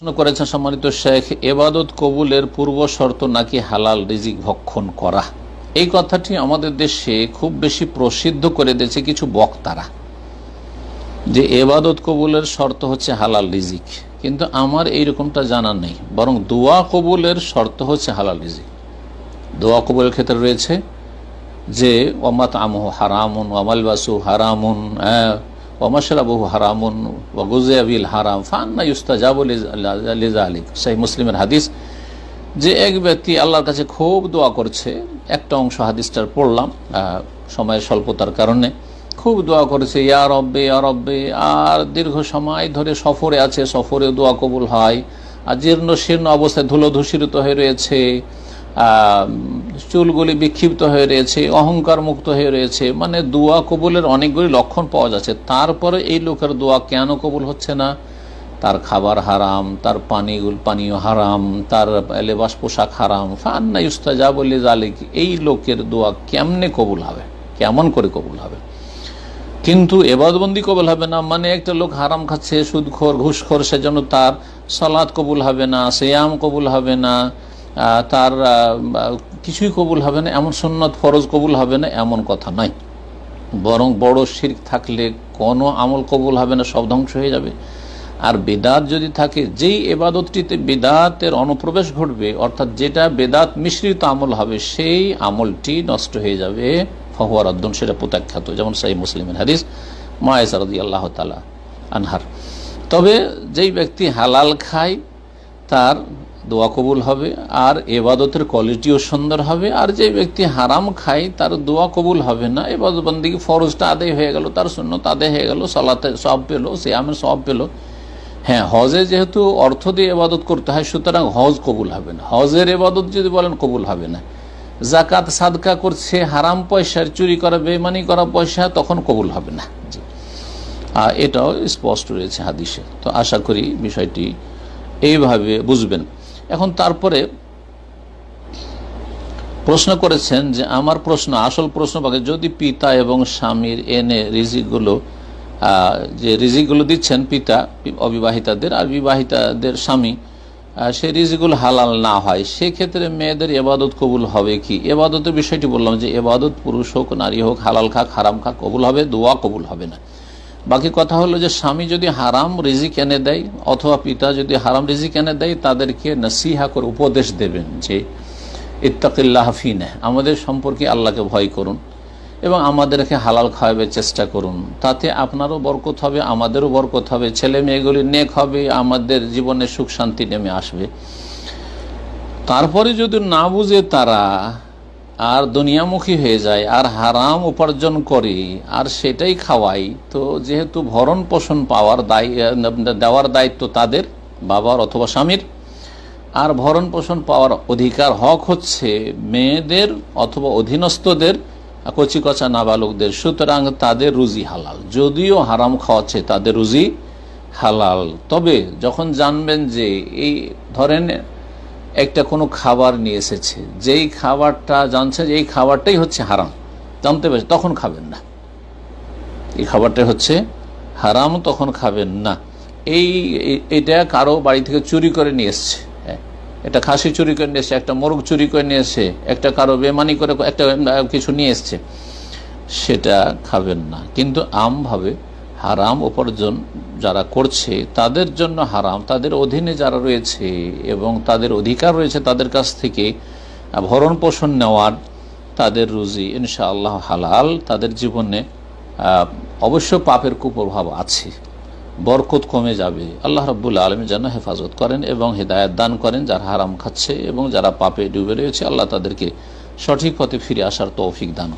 প্রশ্ন করেছেন সম্মানিত শেখ, এবাদত কবুলের পূর্ব শর্ত নাকি হালাল রিজিক ভক্ষণ করা। এই কথাটি আমাদের দেশে খুব বেশি প্রসিদ্ধ করে দিয়েছে কিছু বক্তারা, যে এবাদত কবুলের শর্ত হচ্ছে হালাল রিজিক। কিন্তু আমার এইরকমটা জানা নেই, বরং দোয়া কবুলের শর্ত হচ্ছে হালাল রিজিক। দোয়া কবুলের ক্ষেত্রে রয়েছে যে ওমাত আমহ হারামুন ওমাল বাসু হারামুন হ্যাঁ ওমাশরাবহু হারামুন ওগুজিয়াবিল হারাম ফান্না ইউস্তাজাবুল আলিক সেই মুসলিমের হাদিস, যে এক ব্যক্তি আল্লাহর কাছে খুব দোয়া করছে, একটা অংশ হাদিসটার পড়লাম সময়ের স্বল্পতার কারণে, খুব দোয়া করেছে, ইয়া রব্বে ইয়া রব্বে, আর দীর্ঘ সময় ধরে সফরে আছে, সফরে দোয়া কবুল হয়, আর জীর্ণ শীর্ণ অবস্থায় ধুলো হয়ে রয়েছে চুলগুলি বিক্ষিপ্ত হয়ে রয়েছে অহংকার মুক্ত হয়ে রয়েছে মানে দোয়া কবুলের অনেকগুলি লক্ষণ পাওয়া যাচ্ছে। তারপরে এই লোকের দোয়া কেন কবুল হচ্ছে না? তার খাবার হারাম, তার পানিগুল, পানীয় হারাম, তার লেবাস পোশাক হারাম, ফান্না ইস্তাজা বলে জালিক এই লোকের দোয়া কেমনে কবুল হবে? কেমন করে কবুল হবে? কিন্তু এবাদবন্দি কবুল হবে না মানে একটা লোক হারাম খাচ্ছে, সুদখোর, ঘুষখোর, সেজন্য তার সালাদ কবুল হবে না, সেয়াম কবুল হবে না তার কিছুই কবুল হবে না, এমন সন্ন্যত ফরজ কবুল হবে না, এমন কথা নয়। বরং বড় শির্ক থাকলে কোনো আমল কবুল হবে না, সব ধ্বংস হয়ে যাবে। আর বেদাত যদি থাকে, যেই এবাদতটিতে বেদাতের অনুপ্রবেশ ঘটবে, অর্থাৎ যেটা বেদাত মিশ্রিত আমল হবে, সেই আমলটি নষ্ট হয়ে যাবে। ফহুয়ার অদ্দন সেটা প্রত্যাখ্যাত, যেমন সাই মুসলিমের হাদিস মায়েসারদি আল্লাহ তালা আনহার। তবে যেই ব্যক্তি হালাল খায়, তার দোয়া কবুল হবে, আর এবাদতের কোয়ালিটিও সুন্দর হবে, আর যে ব্যক্তি হারাম খায় তার দোয়া কবুল হবে না। এবাদত ফরজটা আদায় হয়ে গেল, তার শূন্য আদায় হয়ে গেল, সলাতে সব পেল, সিয়ামের সব পেল। হ্যাঁ হজে যেহেতু অর্থ দিয়ে এবাদত করতে হয়, সুতরাং হজ কবুল হবে না। হজের এবাদত যদি বলেন কবুল হবে না। জাকাত সাদকা করছে, হারাম পয়সার চুরি করা বেমানি করা পয়সা, তখন কবুল হবে না। আর এটাও স্পষ্ট রয়েছে হাদিসে। তো আশা করি বিষয়টি এইভাবে বুঝবেন। এখন তারপরে প্রশ্ন করেছেন যে আমার প্রশ্ন, আসল প্রশ্ন পাকে যদি পিতা এবং স্বামীর এনে রিজিকগুলো যে রিজিকগুলো দিচ্ছেন পিতা, অবিবাহিতাদের, আর বিবাহিতাদের স্বামী সেই রিজিকগুলো হালাল না হয়, সেক্ষেত্রে মেয়েদের এবাদত কবুল হবে কি? এবাদতের বিষয়টি বললাম যে এবাদত পুরুষ হোক, নারী হোক, হালাল খাক হারাম খাক কবুল হবে, দোয়া কবুল হবে না। বাকি কথা হলো যে স্বামী যদি হারাম রিজিক এনে দেয়, অথবা পিতা যদি হারাম রিজিক এনে দেয়, তাদেরকে নসিহা করে উপদেশ দেবেন যে ইত্তাকিল্লাহ ফিনে, আমাদের সম্পর্কে আল্লাহকে ভয় করুন এবং আমাদেরকে হালাল খাওয়াবার চেষ্টা করুন। তাতে আপনারও বরকত হবে, আমাদেরও বরকত হবে, ছেলে মেয়েগুলি নেক হবে, আমাদের জীবনে সুখ শান্তি নেমে আসবে। তারপরে যদি না বুঝে তারা আর দুনিয়ামুখী হয়ে যায়, আর হারাম উপার্জন করে, আর সেটাই খাওয়াই, তো যেহেতু ভরণ পোষণ পাওয়ার দায় দেওয়ার দায়িত্ব তাদের, বাবার অথবা স্বামীর, আর ভরণ পোষণ পাওয়ার অধিকার হক হচ্ছে মেয়েদের অথবা অধীনস্থদের কচি কচা নাবালকদের, সুতরাং তাদের রুজি হালাল। যদিও হারাম খাওয়াচ্ছে তাদের রুজি হালাল, তবে যখন জানবেন যে এই, ধরেন একটা কোনো খাবার নিয়ে এসেছে। যেই খাবারটা জানছে যে এই খাবারটাই হচ্ছে হারাম। জানতে পারছে তখন খাবেন না। এই খাবারটা হচ্ছে হারাম তখন খাবেন না। এই এটা কারও বাড়ি থেকে চুরি করে নিয়ে এসছে। হ্যাঁ, একটা খাসি চুরি করে নিয়ে এসছে একটা মোরগ চুরি করে নিয়ে এসছে একটা কারও বেমানি করে একটা কিছু নিয়ে এসছে সেটা খাবেন না। কিন্তু আমভাবে হারাম উপার্জন যারা করছে, তাদের জন্য হারাম। তাদের অধীনে যারা রয়েছে এবং তাদের অধিকার রয়েছে তাদের কাছ থেকে ভরণ পোষণ নেওয়ার তাদের রুজি ইনশাআল্লাহ হালাল। তাদের জীবনে অবশ্য পাপের কুপ্রভাব আছে। বরকত কমে যাবে। আল্লাহ রব্বুল আলমী যেন হেফাজত করেন এবং হেদায়ত দান করেন যারা হারাম খাচ্ছে এবং যারা পাপে ডুবে রয়েছে, আল্লাহ তাদেরকে সঠিক পথে ফিরে আসার তৌফিক দান করেন।